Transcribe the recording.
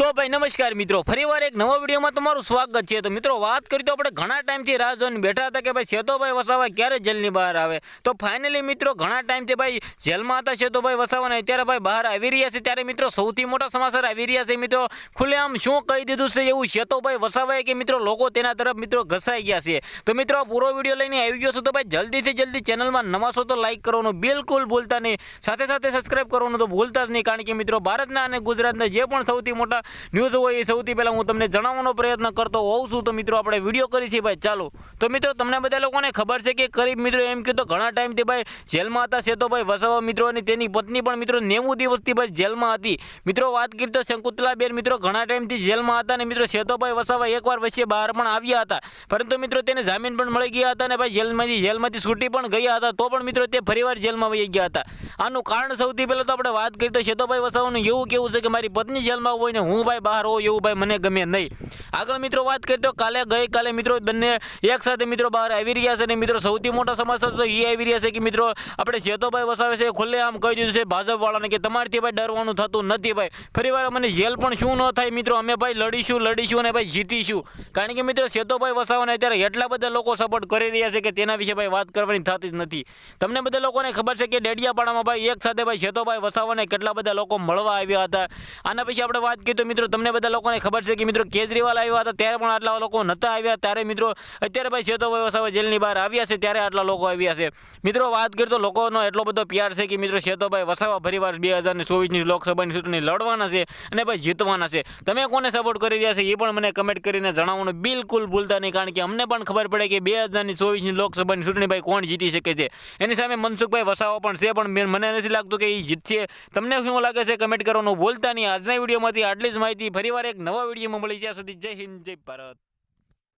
તો ભાઈ નમસ્કાર મિત્રો, ફરીવાર એક નવા વિડીયોમાં તમારું સ્વાગત છે. તો મિત્રો, વાત કરી તો આપણે ઘણા ટાઈમથી રાહ જોઈને બેઠા હતા કે ભાઈ સેતોભાઈ વસાવા ક્યારે જેલની બહાર આવે? તો ફાઇનલી મિત્રો, ઘણા ટાઈમથી ભાઈ જેલમાં હતા સેતોભાઈ વસાવાને અત્યારે ભાઈ બહાર આવી રહ્યા છે. ત્યારે મિત્રો, સૌથી મોટા સમાચાર આવી રહ્યા છે મિત્રો. ખુલ્લેઆમ શું કહી દીધું છે એવું સેતોભાઈ વસાવાએ કે મિત્રો, લોકો તેના તરફ મિત્રો ઘસાઈ ગયા છે. તો મિત્રો પૂરો વીડિયો લઈને આવી ગયો છો તો ભાઈ જલ્દીથી જલ્દી ચેનલમાં નવા છો તો લાઈક કરવાનું બિલકુલ ભૂલતા નહીં. સાથે સાથે સબસ્ક્રાઇબ કરવાનું તો ભૂલતા જ નહીં. કારણ કે મિત્રો, ભારતના અને ગુજરાતના જે પણ સૌથી મોટા ન્યૂઝ હોય એ સૌથી પહેલાં હું તમને જણાવવાનો પ્રયત્ન કરતો હોઉં છું. તો મિત્રો, આપણે વીડિયો કરી છે ભાઈ. ચાલો. તો મિત્રો, તમને બધા લોકોને ખબર છે કે કરીબ મિત્રો એમ કીધું ઘણા ટાઈમથી ભાઈ જેલમાં હતા સેતોભાઈ વસાવા મિત્રો અને તેની પત્ની પણ મિત્રો નેવું દિવસથી ભાઈ જેલમાં હતી. મિત્રો, વાત કરી તો શંકુતલાબેન મિત્રો ઘણા ટાઈમથી જેલમાં હતા અને મિત્રો સેતોભાઈ વસાવા એકવાર વચ્ચે બહાર પણ આવ્યા હતા. પરંતુ મિત્રો, તેને જામીન પણ મળી ગયા હતા અને ભાઈ જેલમાંથી જેલમાંથી છૂટી પણ ગયા હતા. તો પણ મિત્રો, તે ફરીવાર જેલમાં વહી ગયા હતા. આનું કારણ સૌથી પહેલાં તો આપણે વાત કરીએ તો શેતોભાઈ વસાવાનું એવું કેવું છે કે મારી પત્ની જેલમાં હોય ને હું ભાઈ બહાર હોઉં એવું ભાઈ મને ગમે નહીં. આગળ મિત્રો વાત કરીએ તો કાલે ગઈકાલે મિત્રો બંને એક સાથે મિત્રો બહાર આવી રહ્યા છે અને મિત્રો સૌથી મોટા સમાચાર તો એ આવી રહ્યા છે કે મિત્રો આપણે જેતોભાઈ વસાવે છે ખુલ્લે આમ કહી દીધું છે ભાજપવાળાને કે તમારથી ભાઈ ડરવાનું થતું નથી ભાઈ. ફરીવાર મને જેલ પણ શું ન થાય મિત્રો? અમે ભાઈ લડીશું લડીશું અને ભાઈ જીતીશું. કારણ કે મિત્રો શેતોભાઈ વસાવાને અત્યારે એટલા બધા લોકો સપોર્ટ કરી રહ્યા છે કે તેના વિશે ભાઈ વાત કરવાની થતી જ નથી. તમને બધા લોકોને ખબર છે કે ડેડિયાપાડામાં ભાઈ એક સાથે ભાઈ શેતોભાઈ વસાવાને કેટલા બધા લોકો મળવા આવ્યા હતા. આના પછી આપણે વાત કરીએ તો મિત્રો તમને બધા લોકોને ખબર છે કે મિત્રો કેજરીવાલ આવ્યા હતા, ત્યારે પણ આટલા લોકો નહોતા આવ્યા. ત્યારે મિત્રો, અત્યારે ભાઈ શેતોભાઈ વસાવા જેલની બહાર આવ્યા છે, ત્યારે આટલા લોકો આવ્યા છે. મિત્રો, વાત કરીએ તો લોકોનો એટલો બધો પ્યાર છે કે મિત્રો શેતોભાઈ વસાવા ફરીવાર બે હજાર ચોવીસની લોકસભાની ચૂંટણી લડવાના છે અને ભાઈ જીતવાના છે. તમે કોને સપોર્ટ કરી રહ્યા છે એ પણ મને કમેન્ટ કરીને જણાવવાનું બિલકુલ ભૂલતા નહીં, કારણ કે અમને પણ ખબર પડે કે બે હજારની ચોવીસની લોકસભાની ચૂંટણી ભાઈ કોણ જીતી શકે છે. એની સામે મનસુખભાઈ વસાવા પણ છે, પણ મને નથી લાગતું કે એ જીતશે. તમને શું લાગે છે? કમેન્ટ કરવાનું ભૂલતા નહીં. આજના વિડીયોમાંથી આટલી જ માહિતી. ફરીવાર એક નવા વિડીયોમાં મળી, ત્યાં સુધી જય J. para